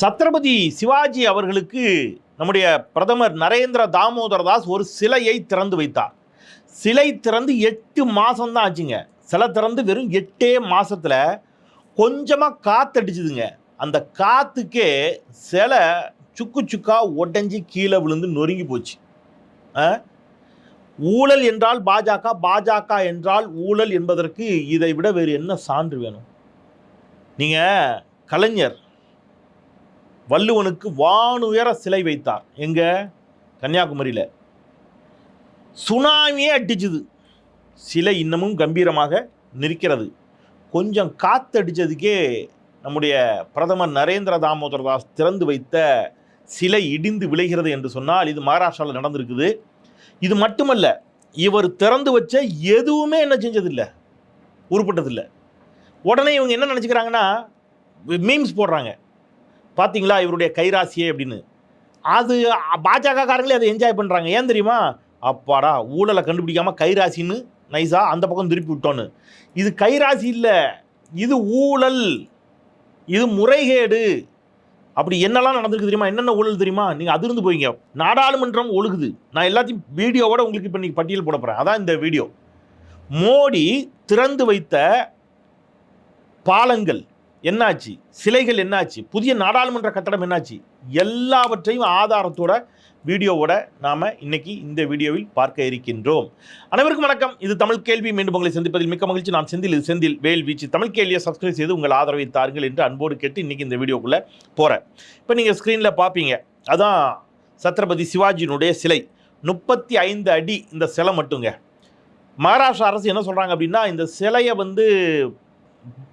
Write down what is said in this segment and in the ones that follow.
சத்ரபதி சிவாஜி அவர்களுக்கு நம்முடைய பிரதமர் நரேந்திர தாமோதர தாஸ் ஒரு சிலையை திறந்து வைத்தார். சிலை திறந்து எட்டு மாதம்தான் ஆச்சுங்க. சிலை திறந்து வெறும் எட்டே மாதத்தில் கொஞ்சமாக காத்தடிச்சுதுங்க அந்த காற்றுக்கே சிலை சுக்கு சுக்கா உடஞ்சி கீழே விழுந்து நொறுங்கி போச்சு. ஆ? ஊழல் என்றால் பாஜக பாஜக என்றால் ஊழல் என்பதற்கு இதை விட வேறு என்ன சான்று வேணும்? நீங்கள் கலைஞர் வள்ளுவனுக்கு வானுயர சிலை வைத்தார். எங்கே? கன்னியாகுமரியில். சுனாமியே அடிச்சுது. சிலை இன்னமும் கம்பீரமாக நிற்கிறது. கொஞ்சம் காத்தடிச்சதுக்கே நம்முடைய பிரதமர் நரேந்திர தாமோதர தாஸ் திறந்து வைத்த சிலை இடிந்து விளைகிறது என்று சொன்னால் இது மகாராஷ்டிராவில் நடந்திருக்குது. இது மட்டுமல்ல இவர் திறந்து வச்ச எதுவுமே என்ன செஞ்சதில்லை. உருப்பட்டதில்லை. உடனே இவங்க என்ன நினச்சிக்கிறாங்கன்னா மீம்ஸ் போடுறாங்க. பார்த்தீங்களா இவருடைய கைராசியே அப்படின்னு. அது பாஜக காரங்களே அதை என்ஜாய் பண்ணுறாங்க ஏன் தெரியுமா? அப்பாடா ஊழலை கண்டுபிடிக்காமல் கைராசின்னு நைஸாக அந்த பக்கம் திருப்பி விட்டோன்னு. இது கைராசி இல்லை இது ஊழல் இது முறைகேடு. அப்படி என்னெல்லாம் நடந்திருக்கு தெரியுமா? என்னென்ன ஊழல் தெரியுமா? நீங்கள் அதிர்ந்து போய்ங்க. நாடாளுமன்றம் ஒழுகுது. நான் எல்லாத்தையும் வீடியோவோட உங்களுக்கு இப்போ நீங்கள் பட்டியல் போட போகிறேன் அதான் இந்த வீடியோ மோடி திறந்து வைத்த பாலங்கள். என்னாச்சு? சிலைகள் என்னாச்சு? புதிய நாடாளுமன்ற கட்டடம் என்னாச்சு? எல்லாவற்றையும் ஆதாரத்தோட வீடியோவோட நாம் இன்னைக்கு இந்த வீடியோவில் பார்க்க இருக்கின்றோம். அனைவருக்கும் வணக்கம். இது தமிழ் கேள்வி. மீண்டும் உங்களை சந்திப்பதில் மிக்க மகிழ்ச்சி. நான் செந்தில். இது செந்தில் வேல் வீச்சு. தமிழ் கேள்வியை சப்ஸ்கிரைப் செய்து உங்கள் ஆதரவை தாருங்கள் என்று அன்போடு கேட்டு இன்னைக்கு இந்த வீடியோக்குள்ளே போகிறேன் இப்போ நீங்கள் ஸ்க்ரீனில் பார்ப்பீங்க அதான் சத்ரபதி சிவாஜியினுடைய சிலை. முப்பத்தி ஐந்து அடி இந்த சிலை மட்டுங்க. மகாராஷ்டிரா அரசு என்ன சொல்கிறாங்க அப்படின்னா இந்த சிலையை வந்து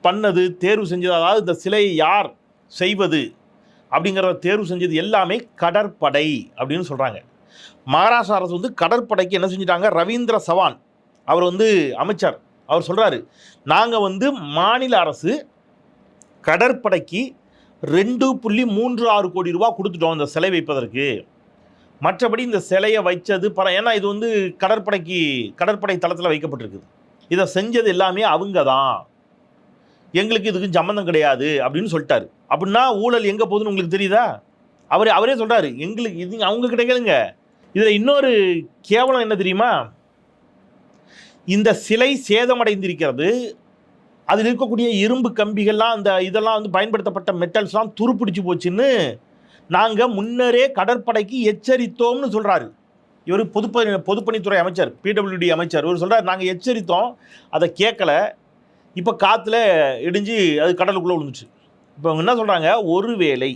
பண்ணது தேர்வு செஞ்சது அதாவது இந்த சிலையை யார் செய்வது அப்படிங்கிறத தேர்வு செஞ்சது எல்லாமே கடற்படை அப்படின்னு சொல்கிறாங்க மகாராஷ்டிரா அரசு வந்து கடற்படைக்கு என்ன செஞ்சிட்டாங்க? ரவீந்திர சவான் அவர் வந்து அமைச்சர். அவர் சொல்கிறாரு நாங்கள் வந்து மாநில அரசு கடற்படைக்கு ரெண்டு புள்ளி மூன்று ஆறு கோடி ரூபா கொடுத்துட்டோம் இந்த சிலை வைப்பதற்கு. மற்றபடி இந்த சிலையை வைச்சது பர ஏன்னா இது வந்து கடற்படைக்கு கடற்படை தளத்தில் வைக்கப்பட்டிருக்குது. இதை செஞ்சது எல்லாமே அவங்க தான் எங்களுக்கு இதுக்கு சம்மந்தம் கிடையாது அப்படின்னு சொல்லிட்டாரு. அப்படின்னா ஊழல் எங்கே போகுதுன்னு உங்களுக்கு தெரியுதா? அவர் அவரே சொல்கிறாரு எங்களுக்கு இது அவங்க கிட்ட கேளுங்க. இதில் இன்னொரு கேவலம் என்ன தெரியுமா? இந்த சிலை சேதமடைந்திருக்கிறது அதில் இருக்கக்கூடிய இரும்பு கம்பிகள்லாம் அந்த இதெல்லாம் வந்து பயன்படுத்தப்பட்ட மெட்டல்ஸ்லாம் துருப்பிடிச்சு போச்சுன்னு நாங்கள் முன்னரே கடற்படைக்கு எச்சரித்தோம்னு சொல்கிறாரு இவர் பொதுப்பணி பொதுப்பணித்துறை அமைச்சர் பிடபிள்யூடி அமைச்சர். இவர் சொல்கிறார் நாங்கள் எச்சரித்தோம். அதை கேட்கல இப்போ காற்றுல இடிஞ்சு அது கடலுக்குள்ளே விழுந்துச்சு. இப்போ அவங்க என்ன சொல்கிறாங்க ஒருவேளை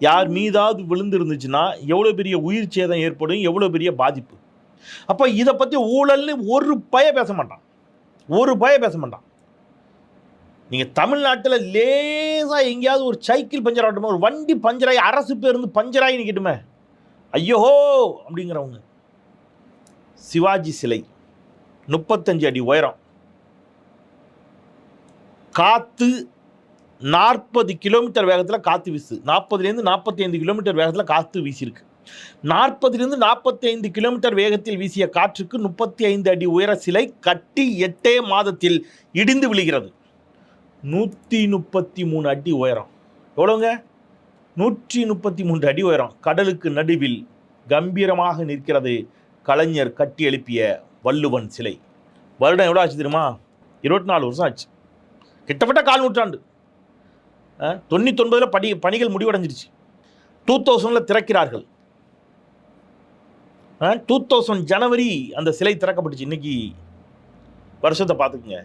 யார் மீதாவது விழுந்துருந்துச்சுன்னா எவ்வளோ பெரிய உயிர் சேதம் ஏற்படும் எவ்வளோ பெரிய பாதிப்பு? அப்போ இதை பற்றி ஊழல்னு ஒரு பய பேச மாட்டான். ஒரு பய பேச மாட்டான். நீங்கள் தமிழ்நாட்டில் லேசாக எங்கேயாவது ஒரு சைக்கிள் பஞ்சர் ஆகட்டுமே ஒரு வண்டி பஞ்சராகி அரசு பேருந்து பஞ்சராகி நிற்கட்டுமே ஐயோஹோ! அப்படிங்கிறவங்க. சிவாஜி சிலை முப்பத்தஞ்சு அடி உயரம். காற்று நாற்பது கிலோமீட்டர் வேகத்தில் காற்று வீசு நாற்பதுலேருந்து நாற்பத்தைந்து கிலோமீட்டர் வேகத்தில் காற்று வீசியிருக்கு. நாற்பதுலேருந்து நாற்பத்தி ஐந்து கிலோமீட்டர் வேகத்தில் வீசிய காற்றுக்கு முப்பத்தி ஐந்து அடி உயர சிலை கட்டி எட்டே மாதத்தில் இடிந்து விழுகிறது. நூற்றி முப்பத்தி மூணு அடி உயரம். எவ்வளோங்க நூற்றி முப்பத்தி மூன்று அடி உயரம். கடலுக்கு நடுவில் கம்பீரமாக நிற்கிறது கலைஞர் கட்டி எழுப்பிய வள்ளுவன் சிலை. வருடம் எவ்வளோ ஆச்சு தெரியுமா? இருபத்தி நாலு வருஷம் ஆச்சு. கிட்டத்தட்ட கால் நூற்றாண்டு. தொண்ணூத்தொன்பதில் படி பணிகள் முடிவடைஞ்சிருச்சு. டூ தௌசண்டில் திறக்கிறார்கள். டூ தௌசண்ட் ஜனவரி அந்த சிலை திறக்கப்பட்டுச்சு. இன்னைக்கு வருஷத்தை பார்த்துக்குங்க.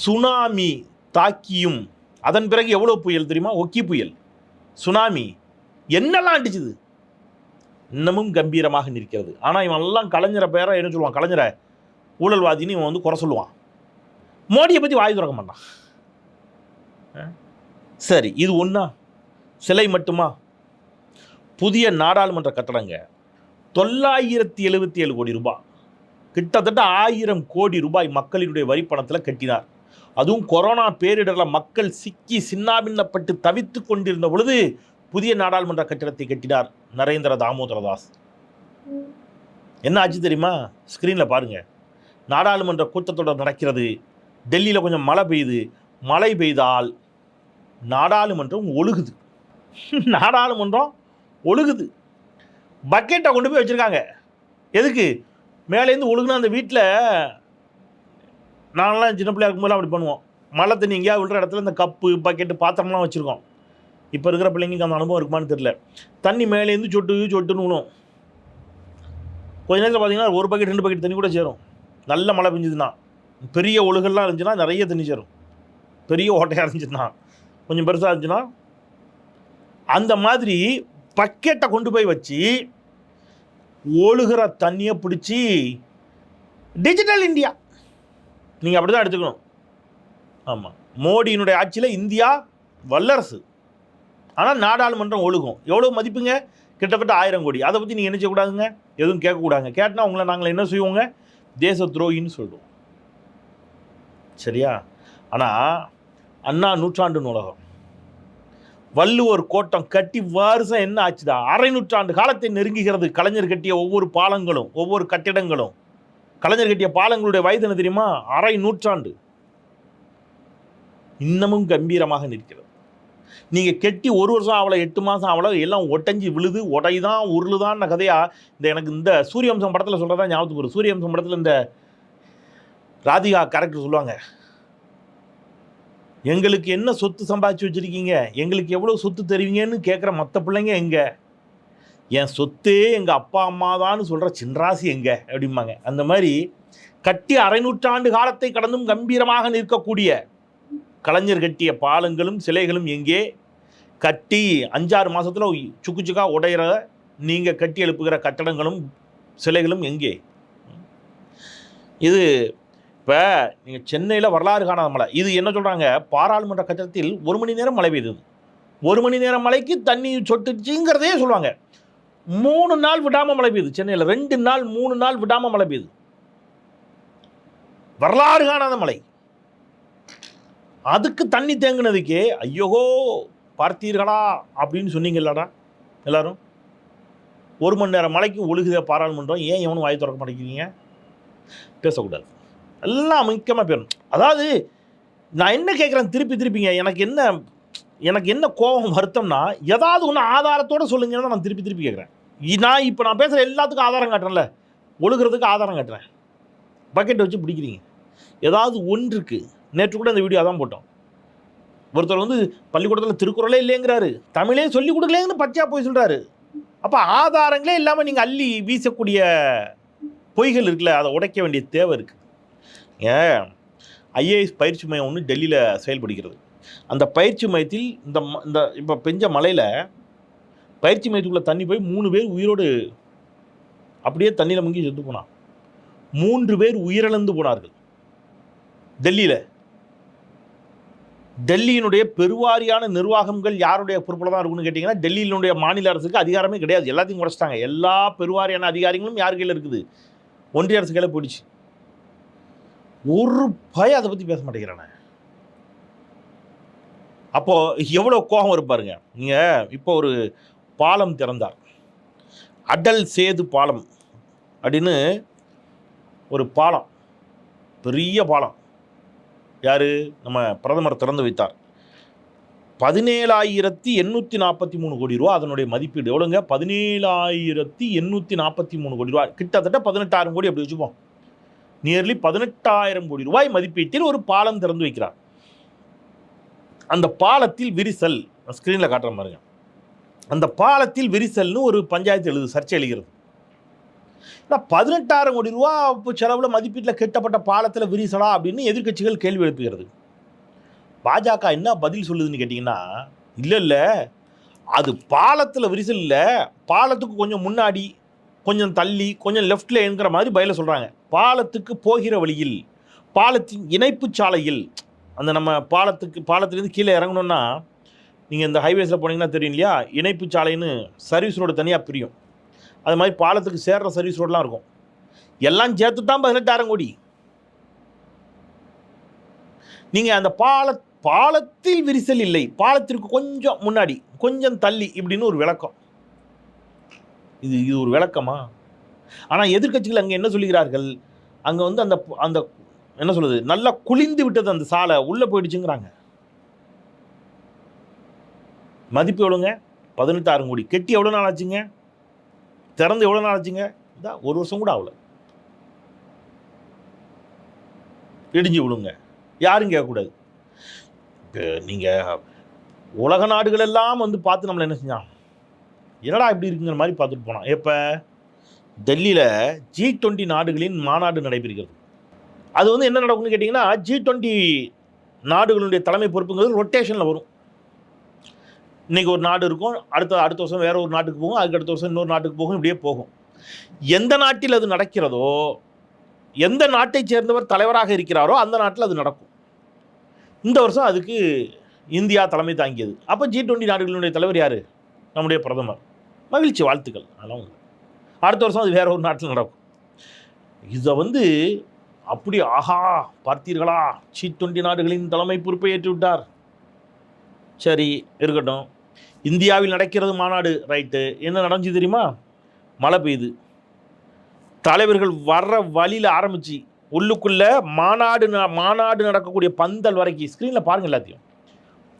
சுனாமி தாக்கியும் அதன் பிறகு எவ்வளோ புயல் தெரியுமா? ஒக்கி புயல். சுனாமி. என்னெல்லாம் அடிச்சுது? இன்னமும் கம்பீரமாக நிற்கிறது. ஆனால் இவன் எல்லாம் கலைஞரை பேரை என்ன சொல்லுவான்? கலைஞரை ஊழல்வாதின்னு இவன் வந்து குறை சொல்லுவான். மோடியை பற்றி வாய் திறக்க மாட்டான். சரி இது ஒன்றா சிலை மட்டுமா? புதிய நாடாளுமன்ற கட்டடங்க. தொள்ளாயிரத்தி எழுபத்தி ஏழு கோடி ரூபாய் கிட்டத்தட்ட ஆயிரம் கோடி ரூபாய் மக்களினுடைய வரிப்பணத்தில் கட்டினார். அதுவும் கொரோனா பேரிடரில் மக்கள் சிக்கி சின்னாபின்னப்பட்டு தவித்து கொண்டிருந்த பொழுது புதிய நாடாளுமன்ற கட்டிடத்தை கட்டினார் நரேந்திர தாமோதர தாஸ். என்ன ஆச்சு தெரியுமா ஸ்க்ரீனில் பாருங்க. நாடாளுமன்ற கூட்டத்தொடர் நடக்கிறது. டெல்லியில் கொஞ்சம் மழை பெய்யுது. மழை பெய்தால் நாடாளுமன்றம் ஒழுகுது. நாடாளுமன்றம் ஒழுகுது. பக்கெட்டை கொண்டு போய் வச்சுருக்காங்க. எதுக்கு? மேலேருந்து ஒழுகுனா அந்த வீட்டில் நாங்களாம் சின்ன பிள்ளையா இருக்கும்போது அப்படி பண்ணுவோம். மழை தண்ணி எங்கேயா விழுற இடத்துல இந்த கப்பு பக்கெட்டு பாத்திரம்லாம் வச்சுருக்கோம். இப்போ இருக்கிற பிள்ளைங்களுக்கு அந்த அனுபவம் இருக்குமான்னு தெரியல. தண்ணி மேலேருந்து சொட்டு சொட்டுன்னு விழும். கொஞ்ச நேரத்தில் பார்த்தீங்கன்னா ஒரு பக்கெட் ரெண்டு பக்கெட் தண்ணி கூட சேரும். நல்ல மழை பெஞ்சதுன்னா. பெரிய ஒழுகெல்லாம் இருந்துச்சுன்னா நிறைய தண்ணி சேரும். பெரிய ஓட்டையாக இருந்துச்சுன்னா. கொஞ்சம் பெருசாக இருந்துச்சுன்னா அந்த மாதிரி பக்கெட்டை கொண்டு போய் வச்சு ஒழுகிற தண்ணியை பிடிச்சி டிஜிட்டல் இந்தியா நீங்கள் அப்படி தான் எடுத்துக்கணும். ஆமாம் மோடியினுடைய ஆட்சியில் இந்தியா வல்லரசு. ஆனால் நாடாளுமன்றம் ஒழுகும். எவ்வளோ மதிப்புங்க? கிட்டத்தட்ட ஆயிரம் கோடி. அதை பற்றி நீங்கள் நினச்சக்கூடாதுங்க எதுவும் கேட்கக்கூடாதுங்க கேட்டால் உங்களை நாங்கள் என்ன செய்வோங்க? தேச துரோகின்னு சொல்லுவோம். சரியா? ஆனால் அண்ணா நூற்றாண்டு நூலகம் வள்ளுவர் கோட்டம் கட்டி வருஷம் என்ன ஆச்சுதா அரை நூற்றாண்டு காலத்தை நெருங்குகிறது. கலைஞர் கட்டிய ஒவ்வொரு பாலங்களும் ஒவ்வொரு கட்டிடங்களும். கலைஞர் கட்டிய பாலங்களுடைய வயது என்ன தெரியுமா? அரை நூற்றாண்டு. இன்னமும் கம்பீரமாக நிற்கிறது. நீங்க கெட்டி ஒரு வருஷம் ஆகல எட்டு மாசம் ஆகல எல்லாம் ஒட்டஞ்சி விழுது உடைதான் உருளுதான்னு கதையா? இந்த எனக்கு இந்த சூரியவம்சம் படத்தில் சொல்றதா ஞாபகத்துக்கு வரும். சூரியவம்சம் படத்தில் இந்த ராதிகா கேரக்டர் சொல்லுவாங்க. எங்களுக்கு என்ன சொத்து சம்பாதிச்சு வச்சுருக்கீங்க? எங்களுக்கு எவ்வளோ சொத்து தருவீங்கன்னு கேட்குற மற்ற பிள்ளைங்க எங்கே? என் சொத்தே எங்கள் அப்பா அம்மா தான் சொல்கிற சின்ராசி எங்கே? அப்படிம்பாங்க. அந்த மாதிரி கட்டி அரை நூற்றாண்டு காலத்தை கடந்தும் கம்பீரமாக நிற்கக்கூடிய கலைஞர் கட்டிய பாலங்களும் சிலைகளும் எங்கே? கட்டி அஞ்சாறு மாதத்தில் சுக்கு சுக்கா உடையிற நீங்கள் கட்டி எழுப்புகிற கட்டடங்களும் சிலைகளும் எங்கே? இது இப்போ நீங்கள் சென்னையில் வரலாறு காணாத மழை. இது என்ன சொல்கிறாங்க பாராளுமன்ற கட்டத்தில் ஒரு மணி நேரம் மழை பெய்தது. ஒரு மணி நேரம் மழைக்கு தண்ணி சொட்டுச்சுங்கிறதே சொல்லுவாங்க. மூணு நாள் விடாமல் மழை பெய்யுது. சென்னையில் ரெண்டு நாள் மூணு நாள் விடாமல் மழை பெய்யுது. வரலாறு காணாத மழை. அதுக்கு தண்ணி தேங்கினதுக்கே ஐயோகோ பார்த்தீர்களா? அப்படின்னு சொன்னீங்கல்லடா எல்லாரும். ஒரு மணி நேரம் மழைக்கு ஒழுகுத பாராளுமன்றம். ஏன் எவனும் வாய் திறக்க மாட்டேங்கிறீங்க? பேசக்கூடாது. எல்லாம் முக்கியமாக போயிடும் அதாவது நான் என்ன கேட்குறேன் திருப்பி திருப்பிங்க எனக்கு என்ன எனக்கு என்ன கோபம் வருத்தம்னா ஏதாவது ஒன்று ஆதாரத்தோடு சொல்லுங்கன்னு தான் நான் திருப்பி திருப்பி கேட்குறேன் நான் இப்போ நான் பேசுகிற எல்லாத்துக்கும் ஆதாரம் காட்டுறேன்ல ஒழுகிறதுக்கு ஆதாரம் காட்டுறேன். பக்கெட்டை வச்சு பிடிக்கிறீங்க. ஏதாவது ஒன்றுக்கு நேற்று கூட இந்த வீடியோ தான் போட்டோம். ஒருத்தர் வந்து பள்ளிக்கூடத்தில் திருக்குறளே இல்லைங்கிறாரு. தமிழே சொல்லி கொடுக்கலேங்கன்னு பச்சையாக போய் சொல்கிறாரு அப்போ ஆதாரங்களே இல்லாமல் நீங்கள் அள்ளி வீசக்கூடிய பொய்கள் இருக்குல்ல அதை உடைக்க வேண்டிய தேவை இருக்குது ஏன் ஐஏஎஸ் பயிற்சி மையம் ஒன்று டெல்லியில் செயல்படுகிறது. அந்த பயிற்சி மையத்தில் இந்த ம- இந்த இப்போ பெஞ்ச மலையில் பயிற்சி மையத்துக்குள்ளே தண்ணி போய் மூணு பேர் உயிரோடு அப்படியே தண்ணியில் முங்கி செத்து போனான் மூன்று பேர் உயிரிழந்து போனார்கள். டெல்லியில். டெல்லியினுடைய பெருவாரியான நிர்வாகங்கள் யாருடைய பொறுப்பில் தான் இருக்குன்னு கேட்டிங்கன்னா டெல்லியினுடைய மாநில அரசுக்கு அதிகாரமே கிடையாது. எல்லாத்தையும் குறைச்சிட்டாங்க. எல்லா பெருவாரியான அதிகாரிகளும் யார் கையில் இருக்குது? ஒன்றிய அரசு கையில் போயிடுச்சு. ஒரு பய அதை பற்றி பேச மாட்டேங்கிறானே. அப்போ எவ்வளோ கோபம் இருப்பாருங்க நீங்கள் இப்போ ஒரு பாலம் திறந்தார். அடல் சேது பாலம் அப்படின்னு ஒரு பாலம் பெரிய பாலம். யார்? நம்ம பிரதமர் திறந்து வைத்தார். பதினேழாயிரத்தி எண்ணூற்றி நாற்பத்தி மூணு கோடி ரூபா அதனுடைய மதிப்பீடு. எவ்வளோங்க பதினேழாயிரத்தி எண்ணூற்றி நாற்பத்தி மூணு கோடி ரூபா. கிட்டத்தட்ட பதினெட்டாயிரம் கோடி அப்படி வச்சுப்போம். நியர்லி பதினெட்டாயிரம் கோடி ரூபாய் மதிப்பீட்டில் ஒரு பாலம் திறந்து வைக்கிறார். அந்த பாலத்தில் விரிசல் ஸ்க்ரீனில் காட்டுற பாருங்க. அந்த பாலத்தில் விரிசல்னு ஒரு பஞ்சாயத்து எழுது சர்ச்சை எழுகிறது. பதினெட்டாயிரம் கோடி ரூபா செலவில் மதிப்பீட்டில் கெட்டப்பட்ட பாலத்தில் விரிசலா அப்படின்னு எதிர்க்கட்சிகள் கேள்வி எழுப்புகிறது. பாஜக என்ன பதில் சொல்லுதுன்னு கேட்டிங்கன்னா இல்லை இல்லை அது பாலத்தில் விரிசல் இல்லை பாலத்துக்கு கொஞ்சம் முன்னாடி கொஞ்சம் தள்ளி கொஞ்சம் லெஃப்டில் என்கிற மாதிரி பயில சொல்கிறாங்க பாலத்துக்கு போகிற வழியில் பாலத்தின் இணைப்பு சாலையில் அந்த நம்ம பாலத்துக்கு பாலத்துலேருந்து கீழே இறங்கணுன்னா நீங்கள் இந்த ஹைவேஸில் போனீங்கன்னா தெரியும் இல்லையா? இணைப்பு சாலைன்னு சர்வீஸ் ரோடு தனியாக பிரியும். அது மாதிரி பாலத்துக்கு சேர்ற சர்வீஸ் ரோடெலாம் இருக்கும். எல்லாம் சேர்த்து தான் பதினெட்டாயிரம் கோடி. நீங்கள் அந்த பால பாலத்தில் விரிசல் இல்லை. பாலத்திற்கு கொஞ்சம் முன்னாடி கொஞ்சம் தள்ளி இப்படின்னு ஒரு விளக்கம். இது இது ஒரு விளக்கமா? ஆனால் எதிர்க்கட்சிகள் அங்கே என்ன சொல்லுகிறார்கள்? அங்கே வந்து அந்த அந்த என்ன சொல்லுது நல்லா குளிந்து விட்டது அந்த சாலை உள்ளே போயிடுச்சுங்கிறாங்க. மதிப்பு எவ்வளோங்க? பதினெட்டாயிரம் கோடி. கெட்டி எவ்வளோ நாள் ஆச்சுங்க? திறந்து எவ்வளோ நாள் ஆச்சுங்க? இதான் ஒரு வருஷம் கூட ஆகல. இடிஞ்சு விழுங்க. யாரும் கேட்கக்கூடாது. இப்போ நீங்கள் உலக நாடுகள் எல்லாம் வந்து பார்த்து நம்மளை என்ன செஞ்சான் என்னடா இப்படி இருக்குங்கிற மாதிரி பார்த்துட்டு போனான். எப்போ? டெல்லியில் ஜி டுவெண்ட்டி நாடுகளின் மாநாடு நடைபெறுகிறது. அது வந்து என்ன நடக்கும்னு கேட்டிங்கன்னா ஜி டுவெண்ட்டி நாடுகளுடைய தலைமை பொறுப்புங்கிறது ரொட்டேஷனில் வரும். இன்றைக்கி ஒரு நாடு இருக்கும் அடுத்த அடுத்த வருஷம் வேறு ஒரு நாட்டுக்கு போகும் அதுக்கு அடுத்த வருஷம் இன்னொரு நாட்டுக்கு போகும் இப்படியே போகும். எந்த நாட்டில் அது நடக்கிறதோ எந்த நாட்டைச் சேர்ந்தவர் தலைவராக இருக்கிறாரோ அந்த நாட்டில் அது நடக்கும். இந்த வருஷம் அதுக்கு இந்தியா தலைமை தாங்கியது. அப்போ ஜி டுவெண்ட்டி நாடுகளுடைய தலைவர் யார்? நம்முடைய பிரதமர். மகிழ்ச்சி வாழ்த்துக்கள். அதெல்லாம் அடுத்த வருஷம் அது வேற ஒரு நாட்டில் நடக்கும். இதை வந்து அப்படி ஆஹா பார்த்தீர்களா? சி டுவெண்ட்டி நாடுகளின் தலைமை பொறுப்பை ஏற்று விட்டார் சரி இருக்கட்டும். இந்தியாவில் நடக்கிறது மாநாடு ரைட்டு. என்ன நடந்துச்சு தெரியுமா? மழை பெய்யுது. தலைவர்கள் வர்ற வழியில் ஆரம்பிச்சு உள்ளுக்குள்ள மாநாடு ந- மாநாடு நடக்கக்கூடிய பந்தல் வரைக்கும் ஸ்க்ரீனில் பாருங்கள் எல்லாத்தையும்.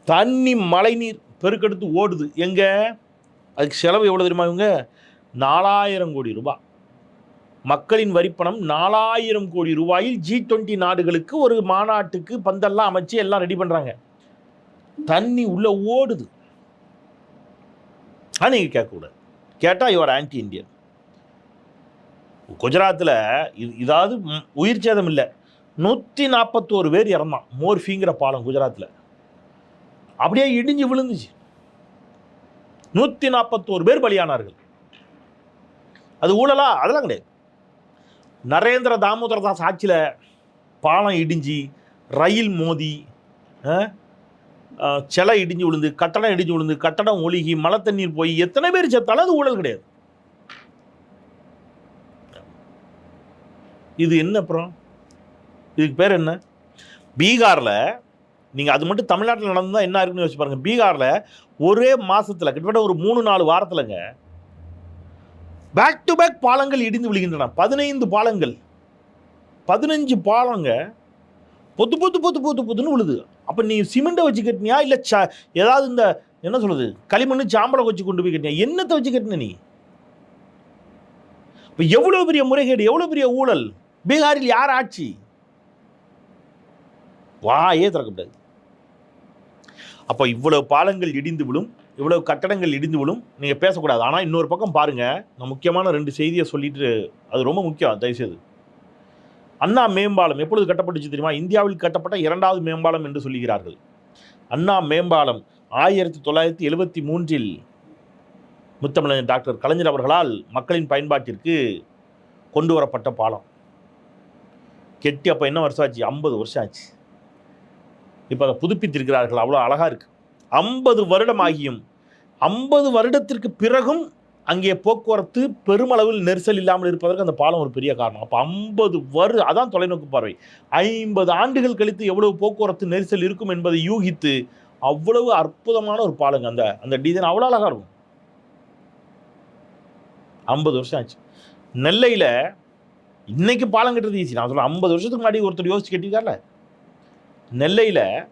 தண்ணி மழைநீர் பெருக்கெடுத்து ஓடுது. எங்கே? அதுக்கு செலவு எவ்வளோ தெரியுமா இவங்க? நாலாயிரம் கோடி ரூபாய் மக்களின் வரிப்பணம் நாலாயிரம் கோடி ரூபாயில் ஜி டுவெண்ட்டி நாடுகளுக்கு ஒரு மாநாட்டுக்கு பந்தல்லாம் அமைச்சு எல்லாம் ரெடி பண்ணுறாங்க தண்ணி உள்ளே ஓடுது. ஆனால் நீங்கள் கேட்கக்கூடாது. கேட்டால் யுவர் ஆன்டி இந்தியன் குஜராத்தில் இது இதாவது உயிர் சேதம் இல்லை. நூற்றி நாற்பத்தோரு பேர் இறந்தான். மோர்ஃபிங்கிற பாலம் குஜராத்தில் அப்படியே இடிஞ்சு விழுந்துச்சு. நூற்றி நாற்பத்தோரு பேர் பலியானார்கள். அது ஊழலா? அதெல்லாம் கிடையாது. நரேந்திர தாமோதர தாஸ் ஆட்சியில் பாலம் இடிஞ்சு ரயில் மோதி சிலை இடிஞ்சு விழுந்து கட்டடம் இடிஞ்சு விழுந்து கட்டடம் ஒழுகி மழை தண்ணீர் போய் எத்தனை பேர் செத்தாலும் அது ஊழல் கிடையாது. இது என்ன அப்புறம்? இதுக்கு பேர் என்ன? பீகாரில் நீங்கள் அது மட்டும் தமிழ்நாட்டில் நடந்தால் என்ன இருக்குன்னு யோசிச்சு பாருங்கள் பீகாரில் ஒரே மாதத்தில் கிட்டத்தட்ட ஒரு மூணு நாலு வாரத்தில்ங்க பேக் டு பேக் பாலங்கள் இடிந்து விழுகின்றன. பதினைந்து பாலங்கள். பதினஞ்சு பாலங்க பொத்து பொத்து பொத்து பொத்து பொத்துன்னு விழுது. அப்போ நீ சிமெண்ட்டை வச்சு கட்டினியா? இல்லை ச ஏதாவது இந்த என்ன சொல்றது? களிமண் சாம்பலை வச்சு கொண்டு போய் கட்டினியா? என்னத்தை வச்சு கட்டின நீ? இப்போ எவ்வளோ பெரிய முறைகேடு எவ்வளோ பெரிய ஊழல்? பீகாரில் யார் ஆட்சி? வாயே திறக்கக்கூடாது. அப்போ இவ்வளவு பாலங்கள் இடிந்து விழும் இவ்வளவு கட்டடங்கள் இடிந்து விழும் நீங்கள் பேசக்கூடாது. ஆனால் இன்னொரு பக்கம் பாருங்கள் நான் முக்கியமான ரெண்டு செய்தியை சொல்லிட்டு அது ரொம்ப முக்கியம் தயவுசெய்து. அண்ணா மேம்பாலம் எப்பொழுது கட்டப்பட்டுச்சு தெரியுமா? இந்தியாவில் கட்டப்பட்ட இரண்டாவது மேம்பாலம் என்று சொல்லுகிறார்கள். அண்ணா மேம்பாலம் ஆயிரத்தி தொள்ளாயிரத்தி எழுபத்தி மூன்றில் முத்தமிழர் டாக்டர் கலைஞர் அவர்களால் மக்களின் பயன்பாட்டிற்கு கொண்டு வரப்பட்ட பாலம். கெட்டி அப்போ என்ன வருஷம் ஆச்சு? ஐம்பது வருஷம் ஆச்சு. இப்போ அதை புதுப்பித்திருக்கிறார்கள். அவ்வளோ அழகாக இருக்குது ஐம்பது வருடம் ஆகியும் ஐம்பது வருடத்திற்கு பிறகும் அங்கே போக்குவரத்து பெருமளவில் நெரிசல் இல்லாமல் இருப்பதற்கு அந்த பாலம் ஒரு பெரிய காரணம். அப்போ ஐம்பது வரு அதான் தொலைநோக்கு பார்வை. ஐம்பது ஆண்டுகள் கழித்து எவ்வளவு போக்குவரத்து நெரிசல் இருக்கும் என்பதை யூகித்து அவ்வளவு அற்புதமான ஒரு பாலங்க அந்த அந்த டிசைன் அவ்வளோ அழகாக இருக்கும். ஐம்பது வருஷம் ஆச்சு. நெல்லையில் இன்னைக்கு பாலம் கட்டுறது ஈஸி நான் சொல்கிறேன் ஐம்பது வருஷத்துக்கு முன்னாடி ஒருத்தர் யோசிச்சு கட்டியிருக்கார்ல. நெல்லையில்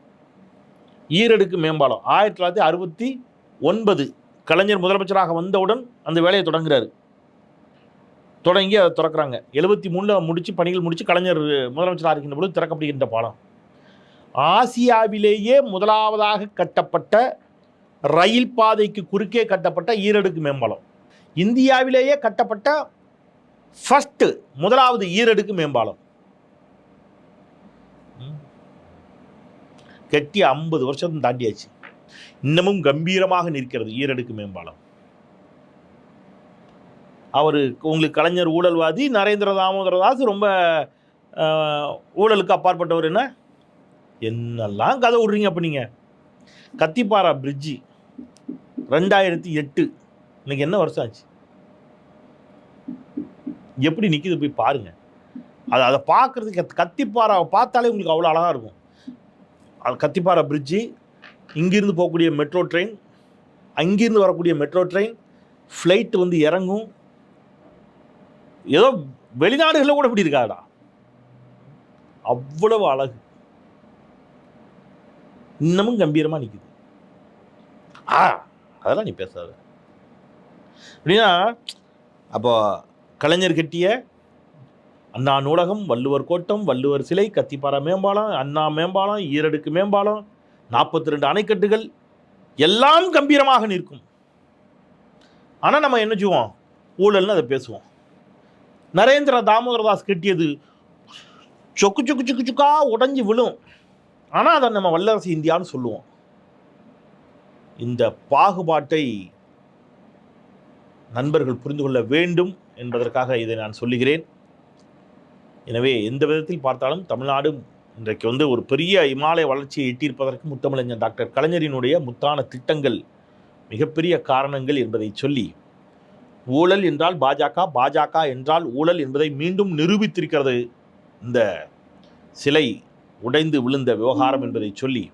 ஈரடுக்கு மேம்பாலம். ஆயிரத்தி தொள்ளாயிரத்தி அறுபத்தி ஒன்பது கலைஞர் முதலமைச்சராக வந்தவுடன் அந்த வேலையை தொடங்குறாரு. தொடங்கி அதை திறக்கிறாங்க. எழுபத்தி மூணில் முடித்து பணிகள் முடித்து கலைஞர் முதலமைச்சராக இருக்கின்ற பொழுது திறக்கப்படுகின்ற பாலம். ஆசியாவிலேயே முதலாவதாக கட்டப்பட்ட ரயில் பாதைக்கு குறுக்கே கட்டப்பட்ட ஈரடுக்கு மேம்பாலம். இந்தியாவிலேயே கட்டப்பட்ட ஃபஸ்ட்டு முதலாவது ஈரடுக்கு மேம்பாலம். கெட்டி ஐம்பது வருஷம் தாண்டியாச்சு. இன்னமும் கம்பீரமாக நிற்கிறது ஈரடுக்கு மேம்பாலம். அவர் உங்களுக்கு கலைஞர் ஊழல்வாதி நரேந்திர தாமோதரதாஸ் ரொம்ப ஊழலுக்கு அப்பாற்பட்டவர் என்ன? என்னெல்லாம் கதை விட்றீங்க அப்போ நீங்கள் கத்திப்பாரா பிரிட்ஜி ரெண்டாயிரத்தி எட்டு. இன்னைக்கு என்ன வருஷம் ஆச்சு? எப்படி நிற்கிது போய் பாருங்கள் அதை அதை பார்க்குறதுக்கு கத்திப்பாராவை பார்த்தாலே உங்களுக்கு அவ்வளோ அழகாக இருக்கும். கத்திப்பாறை பிரிட்ஜி இங்கிருந்து போகக்கூடிய மெட்ரோ ட்ரெயின் அங்கிருந்து வரக்கூடிய மெட்ரோ ட்ரெயின் ஃப்ளைட் வந்து இறங்கும். ஏதோ வெளிநாடுகளில் கூட இப்படி இருக்காடா. அவ்வளவு அழகு. இன்னமும் கம்பீரமாக நிற்குது ஆ அதெல்லாம் நீ பேசாத. அப்படின்னா அப்போ கலைஞர் கட்டிய அண்ணா நூலகம் வள்ளுவர் கோட்டம் வள்ளுவர் சிலை கத்திப்பாறை மேம்பாலம் அண்ணா மேம்பாலம் ஈரடுக்கு மேம்பாலம் நாற்பத்தி ரெண்டு அணைக்கட்டுகள் எல்லாம் கம்பீரமாக நிற்கும். ஆனால் நம்ம என்ன செய்வோம்? ஊழல்னு அதை பேசுவோம். நரேந்திர தாமோதரதாஸ் கட்டியது சொக்கு சொக்கு சொக்கு சொக்கா உடஞ்சி விழும். ஆனால் அதை நம்ம வல்லரசு இந்தியான்னு சொல்லுவோம். இந்த பாகுபாட்டை நண்பர்கள் புரிந்து கொள்ள வேண்டும் என்பதற்காக இதை நான் சொல்லுகிறேன். எனவே எந்த விதத்தில் பார்த்தாலும் தமிழ்நாடு இன்றைக்கு வந்து ஒரு பெரிய இமாலய வளர்ச்சியை எட்டியிருப்பதற்கு முத்தமிழஞ்சன் டாக்டர் கலைஞரினுடைய முத்தான திட்டங்கள் மிகப்பெரிய காரணங்கள் என்பதை சொல்லி ஊழல் என்றால் பாஜக பாஜக என்றால் ஊழல் என்பதை மீண்டும் நிரூபித்திருக்கிறது இந்த சிலை உடைந்து விழுந்த விவகாரம் என்பதை சொல்லி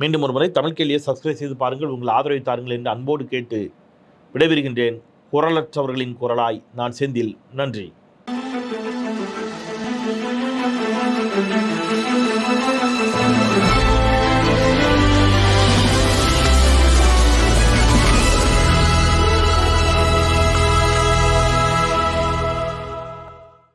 மீண்டும் ஒரு முறை தமிழ் கேள்வியை சப்ஸ்கிரைப் செய்து பாருங்கள் உங்கள் ஆதரவை தாருங்கள் என்று அன்போடு கேட்டு விடைபெறுகின்றேன். குரலற்றவர்களின் குரலாய் நான் செந்தில். நன்றி.